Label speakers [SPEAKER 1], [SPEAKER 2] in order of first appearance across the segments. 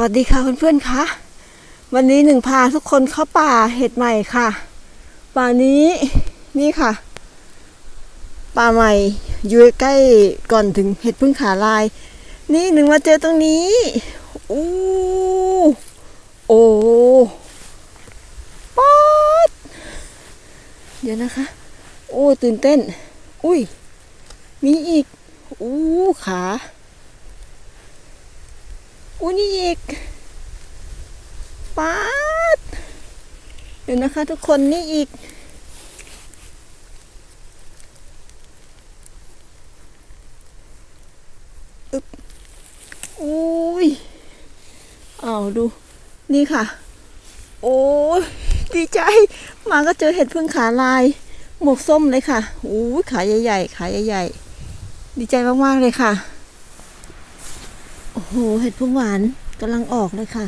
[SPEAKER 1] วัสดีค่ะเพื่อนๆคะวันนี้หนึ่งพาทุกคนเข้าป่าเห็ดใหม่ค่ะ ป่านี้นี่ค่ะ ป่าใหม่อยู่ใกล้ก่อนถึงเห็ดพึ่งขาลาย นี่หนึ่งมาเจอตรงนี้อู้โอ้ป๊อดเดี๋ยวนะคะ โอ้ตื่นเต้น อุ้ยมีอีกอู้ขา อุ้ยนี่อีกป๊าดเดี๋ยวนะคะทุกคนนี่อีก อึบอุ้ยเอาวดู นี่ค่ะ โอ้ยดีใจ มาก็เจอเห็ดพึ่งขาลาย หมวกส้มเลยค่ะอู้ขาใหญ่ๆ ขาใหญ่ๆ ดีใจมากๆเลยค่ะ โหเห็ดพึ่งหวานกำลังออกเลยค่ะ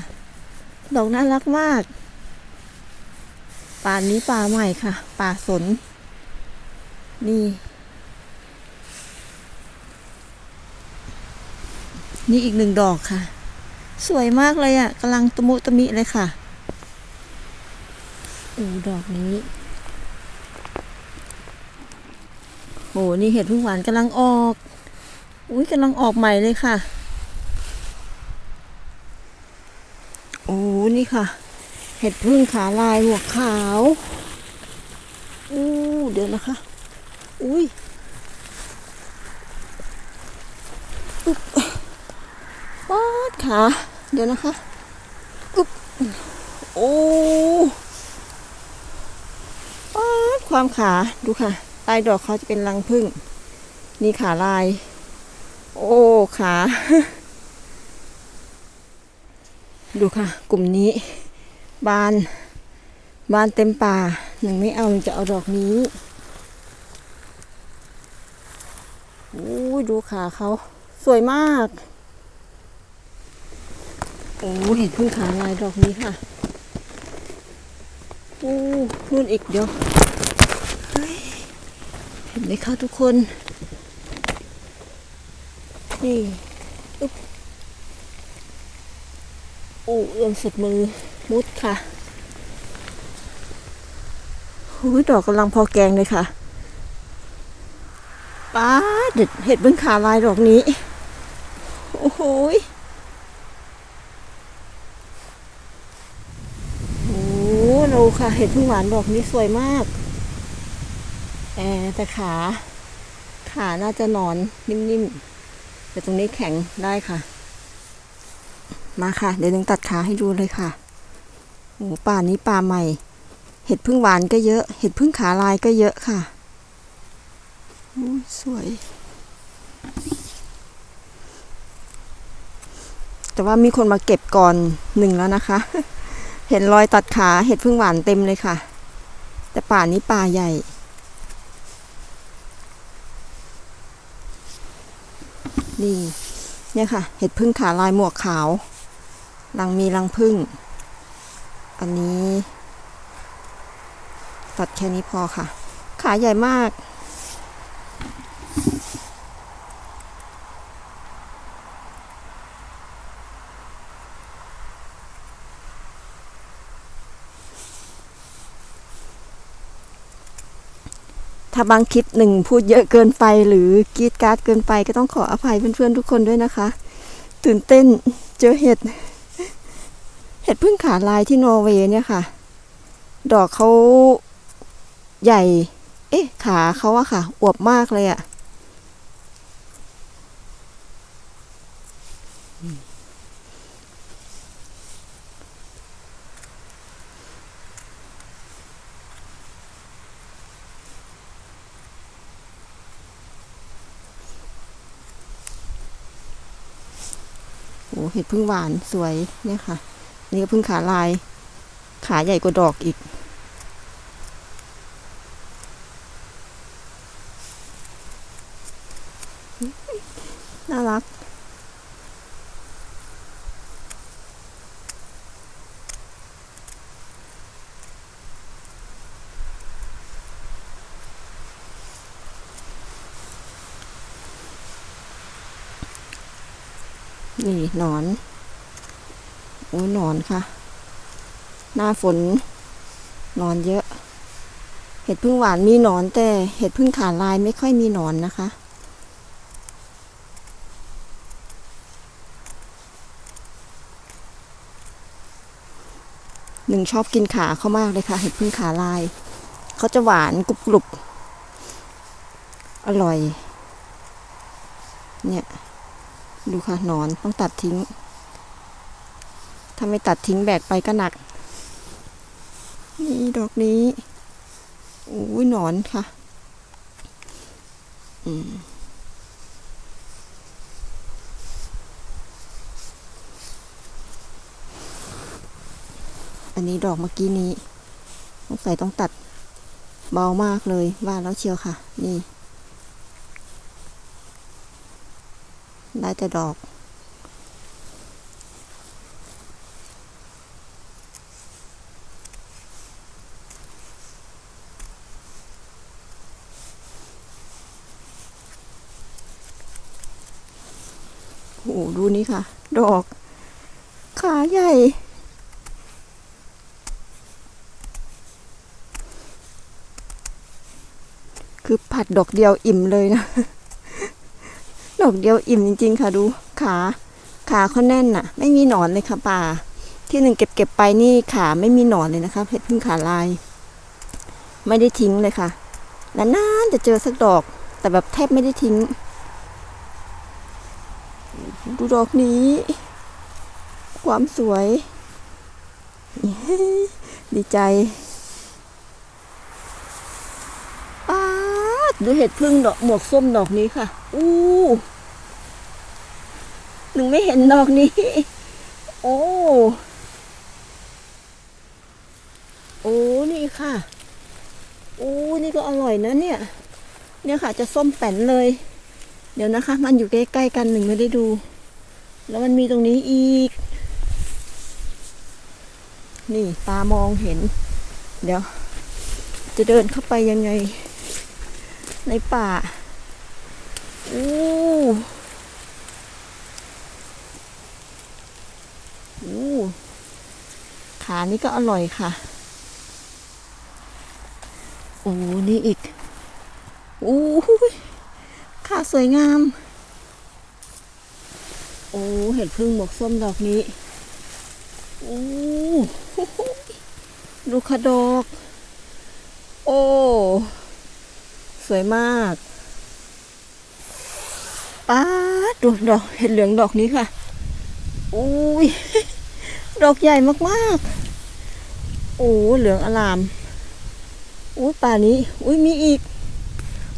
[SPEAKER 1] ดอกน่ารักมาก ป่านนี้ป่าใหม่ค่ะ ป่าสน นี่ นี่อีกหนึ่งดอกค่ะ สวยมากเลยอะ่ะกำลังตะมุตะมิเลยค่ะโอ้ดอกนี้โอ้นี่เห็ดพึ่งหวานกำลังออก อุ้ยกำลังออกใหม่เลยค่ะ โอ้ นี่ค่ะ เห็ดพึ่งขาลายหัวขาว อู้เดี๋ยวนะคะ อุ้ยอุ๊บป๊าดขา เดี๋ยวนะคะอุ๊บโอ้ป๊าดความขา ดูค่ะ ใต้ดอกเขาจะเป็นรังพึ่ง นี่ขาลาย โอ้ ขา ดูค่ะ กลุ่มนี้ บาน บานเต็มป่าหนึ่งไม่เอาหนึ่งจะเอาดอกนี้โอ้ยดูขาเขาสวยมากโอ้เห็นพึ่งขาลายดอกนี้ค่ะโอ้นู่นอีกเดี๋ยวเห็นไหมคะทุกคน นี่ โอ้เอื้อมสุดมือมุดค่ะหูดอกกำลังพอแกงเลยค่ะป้าเด็ดเห็ดเบิ้งขาลายดอกนี้ โอ้โหโอ้เราค่ะ เห็ดพึ่งหวานดอกนี้สวยมาก แอแต่ขา ขาน่าจะนอนนิ่มๆ แต่ตรงนี้แข็งได้ค่ะ มาค่ะ เดี๋ยวนึงตัดขาให้ดูเลยค่ะโอ้ป่านี้ป่าใหม่ เห็ดพึ่งหวานก็เยอะ เห็ดพึ่งขาลายก็เยอะค่ะโอ้สวย แต่ว่ามีคนมาเก็บก่อนหนึ่งแล้วนะคะ เห็นรอยตัดขาเห็ดพึ่งหวานเต็มเลยค่ะ แต่ป่านี้ป่าใหญ่นี่เนี่ยค่ะ เห็ดพึ่งขาลายหมวกขาว รังมีรังพึ่ง อันนี้ ตัดแค่นี้พอค่ะ ขาใหญ่มาก ถ้าบางคลิปหนึ่งพูดเยอะเกินไปหรือกรีดการ์ดเกินไปก็ต้องขออภัยเพื่อนๆทุกคนด้วยนะคะ ตื่นเต้นเจอเห็ด เห็ดพึ่งขาลายที่นอร์เวย์เนี่ยค่ะ ดอกเขาใหญ่ เอ๊ะ ขาเขาอะค่ะ อวบมากเลยอะโอ้เห็ดพึ่งหวานสวยเนี่ยค่ะ นี่ก็พึ่งขาลาย ขาใหญ่กว่าดอกอีก น่ารัก นี่หนอน อ้ยนอนค่ะ หน้าฝนนอนเยอะ เห็ดพึ่งหวานมีหนอนแต่เห็ดพึ่งขาลายไม่ค่อยมีหนอนนะคะ หนึ่งชอบกินขาเขามากเลยค่ะ เห็ดพึ่งขาลาย เขาจะหวานกรุบกรุบอร่อย เนี่ย ดูค่ะหนอนต้องตัดทิ้ง ถ้าไม่ตัดทิ้งแบกไปก็หนัก นี่ดอกนี้อุ้ยหนอนค่ะ อืมอันนี้ดอกเมื่อกี้นี้สงสัยต้องตัดเบามากเลยว่าแล้วเชียวค่ะ นี่ ได้แต่ดอก ดูนี่ค่ะ ดอก ขาใหญ่ คือผัดดอกเดียวอิ่มเลยนะ ดอกเดียวอิ่มจริง ๆ ค่ะดูขา ขาเขาแน่นน่ะ ไม่มีหนอนเลยค่ะป่า ที่หนึ่งเก็บเก็บไปนี่ขาไม่มีหนอนเลยนะคะเพชรพึ่งขาลาย ไม่ได้ทิ้งเลยค่ะและนานๆจะเจอสักดอกแต่แบบแทบไม่ได้ทิ้ง ดูดอกนี้ ความสวย ดีใจป้าดูเห็ดพึ่งดอกหมวกส้มดอกนี้ค่ะ อู้หนึ่งไม่เห็นดอกนี้ โอ้ โอ้ นี่ค่ะ โอ้ นี่ก็อร่อยนะเนี่ย เนี่ยค่ะ จะส้มแป้นเลย เดี๋ยวนะคะ มันอยู่ใกล้ๆกันหนึ่งไม่ได้ดู แล้วมันมีตรงนี้อีก นี่ตามองเห็น เดี๋ยว จะเดินเข้าไปยังไง ในป่าอู้อู้ขานี่ก็อร่อยค่ะโอ้นี่อีกอู้ยขาสวยงาม อ้เห็ดพึ่งหมวกส้มดอกนี้โอ้ดูค่ะดอก โอ้ สวยมากป้าดูดอกเห็ดเหลืองดอกนี้ค่ะอุ้ยดอกใหญ่มากๆ โอ้เหลืองอลามอุ้ยป่านี้ อุ้ยมีอีก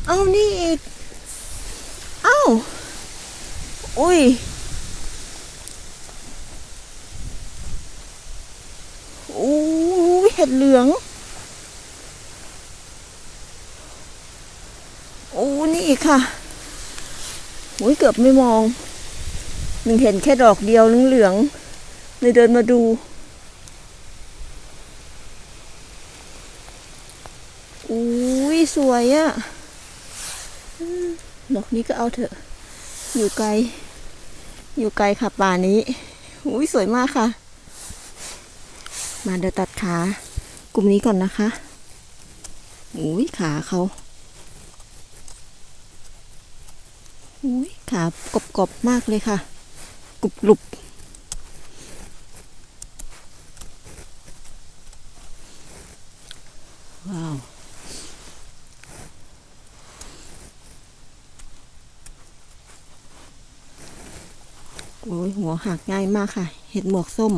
[SPEAKER 1] เอานี่อีก เอ้า อุ้ย โอ้ย เห็ดเหลือง โอ้ นี่อีกค่ะโอ้ยเกือบไม่มอง หนึ่งเห็นแค่ดอกเดียวเหลืองๆเลยเดินมาดู อุ้ยสวยอะดอกนี้ก็เอาเถอะ อยู่ไกล อยู่ไกลค่ะป่านี้ อุ้ยสวยมากค่ะ มาเดี๋ยวตัดขา กลุ่มนี้ก่อนนะคะอุ้ยขาเขาอุ้ยขากรอบๆมากเลยค่ะกรุบกรุบว้าว โอ้ยหัวหักง่ายมากค่ะ เห็ดหมวกส้ม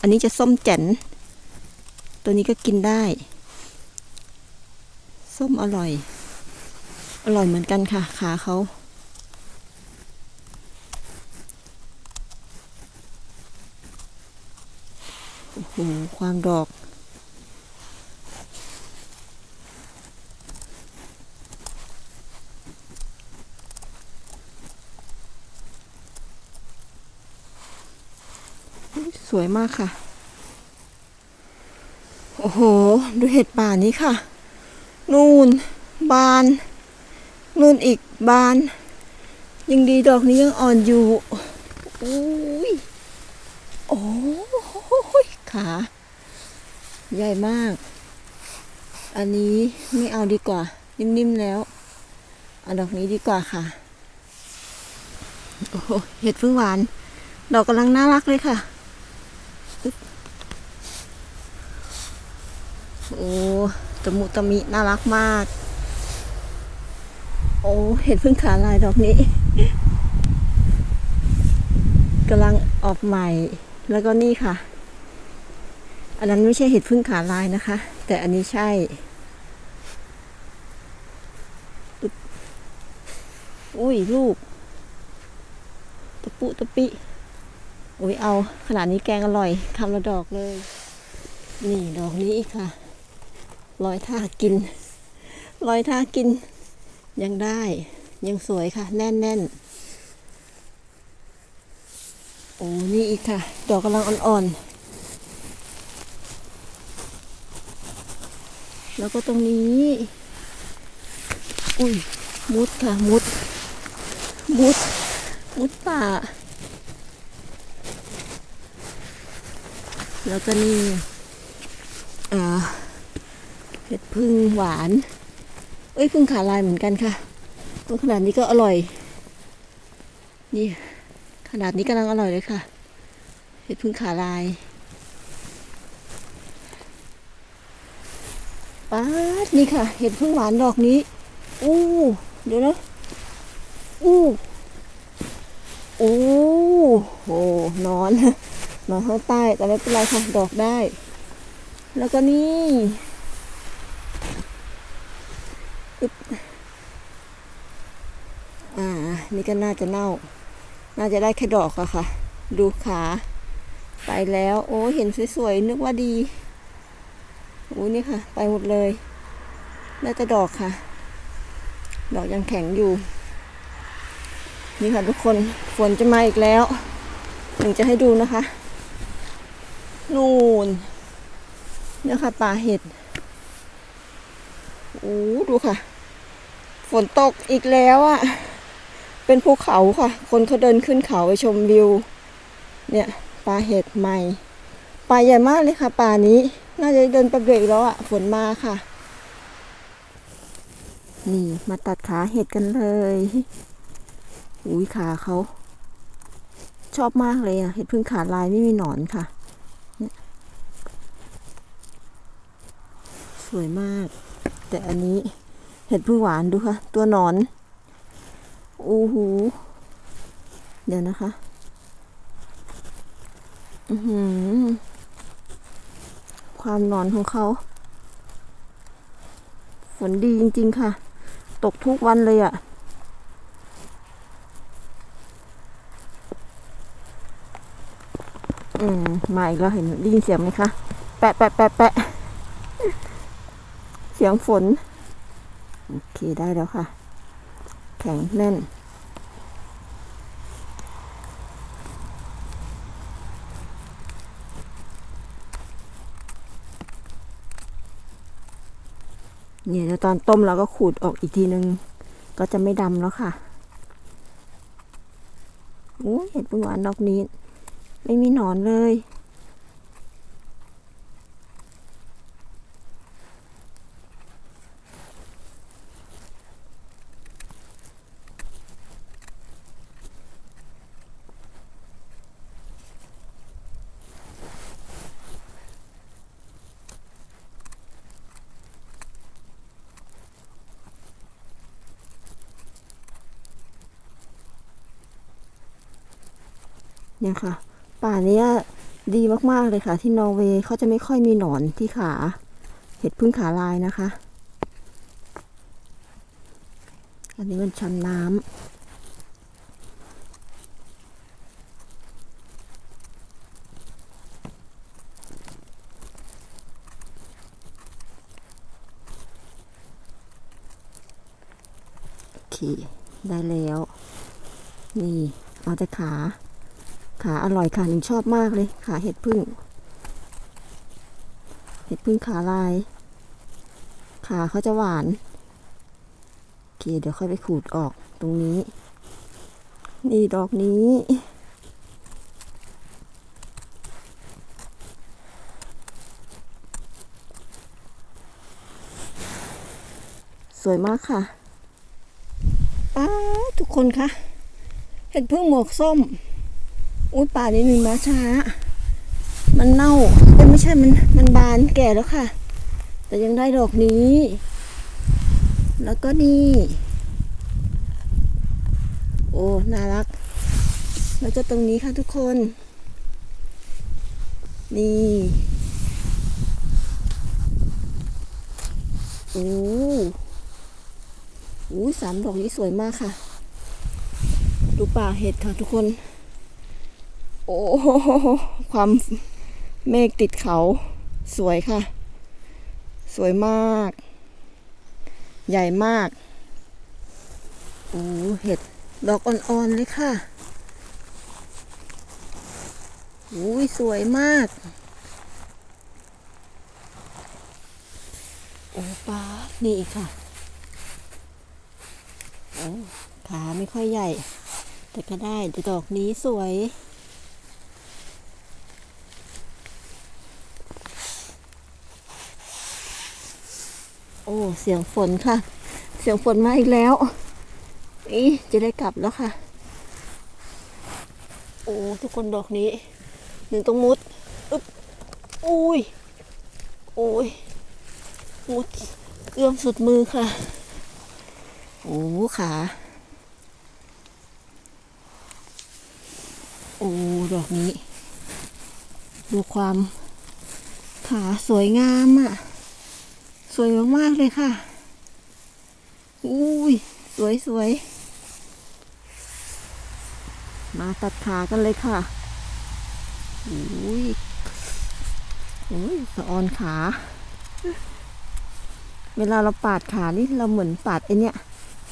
[SPEAKER 1] อันนี้จะส้มแจ๋น ตัวนี้ก็กินได้ ส้มอร่อย อร่อยเหมือนกันค่ะ ขาเขาโอ้โหความดอกสวยมากค่ะ โอ้โห ดูเห็ดป่านี้ค่ะ นู่นบาน นู่นอีกบาน ยังดีดอกนี้ยังอ่อนอยู่อุ้ยโอ้ขาใหญ่มาก อันนี้ไม่เอาดีกว่า นิ่มๆแล้วเอาดอกนี้ดีกว่าค่ะ โอ้โหเห็ดพึ่งหวาน ดอกกำลังน่ารักเลยค่ะอึ๊บ โอ้ตะมุตะมิน่ารักมาก โอ้ เห็ดพึ่งขาลายดอกนี้กำลังออกใหม่ แล้วก็นี่ค่ะ อันนั้นไม่ใช่เห็ดพึ่งขาลายนะคะ แต่อันนี้ใช่ อุ้ยลูก ตะปุตะปิอุ้ยเอา ขนาดนี้แกงอร่อยคำละดอกเลย นี่ดอกนี้อีกค่ะ ร้อยท่ากินร้อยท่ากิน ยังได้ ยังสวยค่ะ แน่นแน่นโอ้นี่อีกค่ะ ดอกกำลังอ่อนๆ แล้วก็ตรงนี้ อุ้ย มุดค่ะ มุด มุด มุดป่า แล้วก็นี่ อ่า เห็ดพึ่งหวาน เอ้ยพึ่งขาลายเหมือนกันค่ะต้นขนาดนี้ก็อร่อย นี่ ขนาดนี้กำลังอร่อยเลยค่ะ เห็ดพึ่งขาลายป๊าดนี่ค่ะ เห็ดพึ่งหวานดอกนี้ อู้เดี๋ยวนะอู้โอ้โหนอนนอนข้างใต้แต่ไม่เป็นไรค่ะดอกได้ แล้วก็นี่อึ๊บอ่า นี่ก็น่าจะเน่า น่าจะได้แค่ดอกอะค่ะ ดูขา ไปแล้ว โอ้เห็นสวยๆนึกว่าดีโอ้นี่ค่ะ ไปหมดเลย น่าจะดอกค่ะ ดอกยังแข็งอยู่ นี่ค่ะทุกคนฝนจะมาอีกแล้วหนึ่งจะให้ดูนะคะ นู่นเนี่ยค่ะป่าเห็ดโอ้ดูค่ะ ฝนตกอีกแล้วอะ่ะ เป็นภูเขาค่ะ คนเขาเดินขึ้นเขาไปชมวิว เนี่ยป่าเห็ดใหม่ป่าใหญ่มากเลยค่ะป่านี้ น่าจะเดินไปเบรกแล้วอะ่ะฝนมาค่ะ นี่มาตัดขาเห็ดกันเลยอุ้ยขาเขาชอบมากเลยอะ เห็ดพึ่งขาลายไม่มีหนอนค่ะ สวยมาก แต่อันนี้เห็ดพึ่งหวานดูค่ะ ตัวหนอน โอู้หูเดี๋ยวนะคะ อือความหนอนของเขา ฝนดีจริง ๆ ค่ะ ตกทุกวันเลยอะ อืม มาอีกแล้วเห็นได้ยินเสียงไหมคะ แปะแปะแปะแปะเสียงฝน โอเคได้แล้วค่ะ ข็งแน่น เนี่ยแล้วตอนต้มเราก็ขูดออกอีกทีนึง ก็จะไม่ดำแล้วค่ะโอ้ยเห็ดพึ่งหวานดอกนี้ ไม่มีหนอนเลย เนี่ยค่ะ ป่าเนี้ยดีมากๆเลยค่ะ ที่นอร์เวย์เขาจะไม่ค่อยมีหนอนที่ขา เห็ดพึ่งขาลายนะคะ อันนี้มันชันน้ำโอเคได้แล้ว นี่ เอาแต่ขา ขาอร่อยค่ะหนึ่งชอบมากเลย ขาเห็ดพึ่ง เห็ดพึ่งขาลาย ขาเขาจะหวานโอเคเดี๋ยวค่อยไปขูดออกตรงนี้ นี่ดอกนี้ สวยมากค่ะอ้าทุกคนคะเห็ดพึ่งหมวกส้ม อุ้ยป่านี้หนึ่งมาช้า มันเน่าเอ้ยไม่ใช่มันมันบานแก่แล้วค่ะ แต่ยังได้ดอกนี้ แล้วก็นี่ โอ้ น่ารัก แล้วก็ตรงนี้ค่ะทุกคน นี่โอ้โหสามดอกนี้สวยมากค่ะ ดูป่าเห็ดค่ะทุกคน โอ้โหความเมฆติดเขาสวยค่ะ สวยมาก ใหญ่มากโอ้เห็ดดอกอ่อนๆเลยค่ะโอ้ยสวยมาก โอ้ป้านี่อีกค่ะโอ้ขาไม่ค่อยใหญ่ แต่ก็ได้แต่ดอกนี้สวย โอ้เสียงฝนค่ะ เสียงฝนมาอีกแล้วอีจะได้กลับแล้วค่ะ โอ้ทุกคนดอกนี้หนึ่งต้องมุดอึ๊บอุ้ยโอ้ยมุดเอื้อมสุดมือค่ะ โอ้ขาโอ้ดอกนี้ ดูความขาสวยงามอะ สวยมากๆเลยค่ะ อุ้ย สวยสวย มาตัดขากันเลยค่ะ อุ้ยอุ้ยสะออนขา เวลาเราปาดขานี่เราเหมือนปาดไอเนี้ย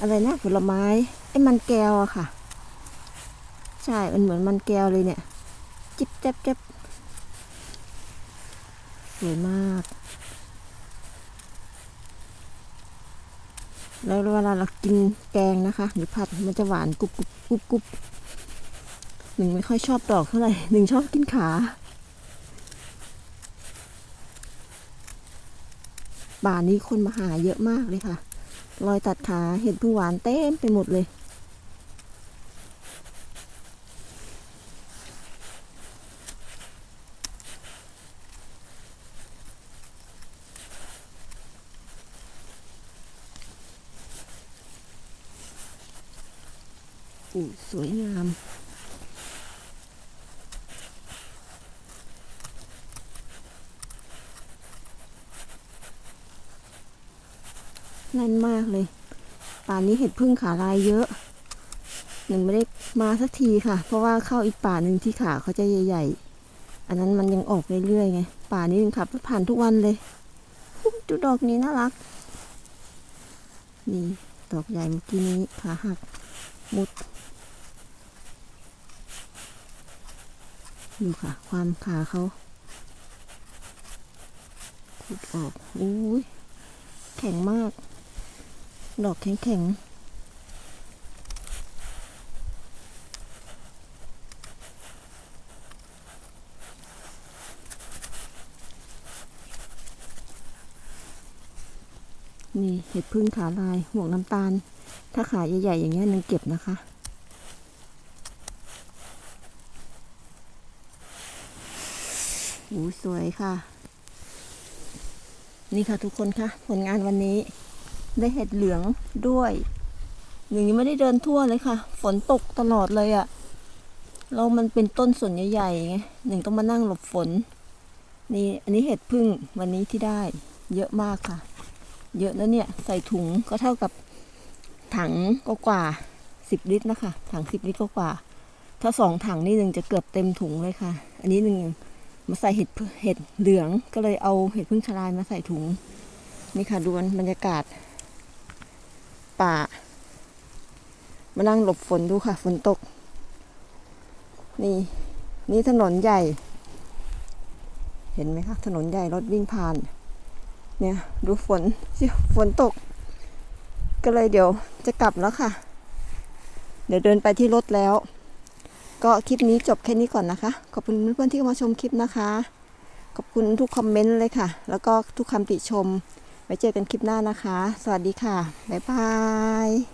[SPEAKER 1] อะไรนะผลไม้ไอ้มันแก้วอะค่ะ ใช่มันเหมือนมันแก้วเลยเนี่ย จิบจับจับสวยมาก แล้วเวลาเรากินแกงนะคะ หรือผัดมันจะหวานกรุบกรุบกรุบกรุบหนึ่งไม่ค่อยชอบดอกเท่าไหร่หนึ่งชอบกินขา บ่านี้คนมาหาเยอะมากเลยค่ะ รอยตัดขาเห็ดผู้หวานเต็มไปหมดเลย อู้สวยงาม แน่นมากเลย ป่านนี้เห็ดพึ่งขาลายเยอะหนึ่งไม่ได้มาสักทีค่ะ เพราะว่าเข้าอีกป่าหนึ่งที่ขาเขาจะใหญ่ๆ อันนั้นมันยังออกเรื่อยๆไง ป่านี้หนึ่งขับรถผ่านทุกวันเลยอุ๊ยดูดอกนี้น่ารัก นี่ ดอกใหญ่เมื่อกี้นี้ขาหักมุด ดูค่ะ ความขาเขาขุดออกอุ้ยแข็งมาก ดอกแข็งแข็งๆนี่เห็ดพึ่งขาลาย หมวกน้ำตาล ถ้าขาใหญ่ ๆ อย่างเงี้ยนึงเก็บนะคะ โอ้สวยค่ะ นี่ค่ะทุกคนค่ะ ผลงานวันนี้ ได้เห็ดเหลืองด้วยหนึ่งยังไม่ได้เดินทั่วเลยค่ะ ฝนตกตลอดเลยอะ่ะแล้วมันเป็นต้นส่วนใหญ่ๆไงหนึ่งต้องมานั่งหลบฝน นี่อันนี้เห็ดพึ่งวันนี้ที่ได้ เยอะมากค่ะ เยอะแล้วเนี่ยใส่ถุงก็เท่ากับถังก็กว่าสิบลิตรนะคะ ถังสิบลิตรก็กว่า ถ้าสองถังนี่หนึ่งจะเกือบเต็มถุงเลยค่ะ อันนี้หนึ่ง มาใส่เห็ดเห็ดเหลืองก็เลยเอาเห็ดพึ่งชลายมาใส่ถุง นี่ค่ะดูบรรยากาศ ป่า มานั่งหลบฝนดูค่ะ ฝนตก นี่ นี่ถนนใหญ่ เห็นไหมคะถนนใหญ่รถวิ่งผ่าน เนี่ยดูฝนฝนตก ก็เลยเดี๋ยวจะกลับแล้วค่ะ เดี๋ยวเดินไปที่รถแล้ว ก็คลิปนี้จบแค่นี้ก่อนนะคะ ขอบคุณเพื่อนๆที่เข้ามาชมคลิปนะคะ ขอบคุณทุกคอมเมนต์เลยค่ะ แล้วก็ทุกคำติชม ไว้เจอกันคลิปหน้านะคะ สวัสดีค่ะ บ๊ายบาย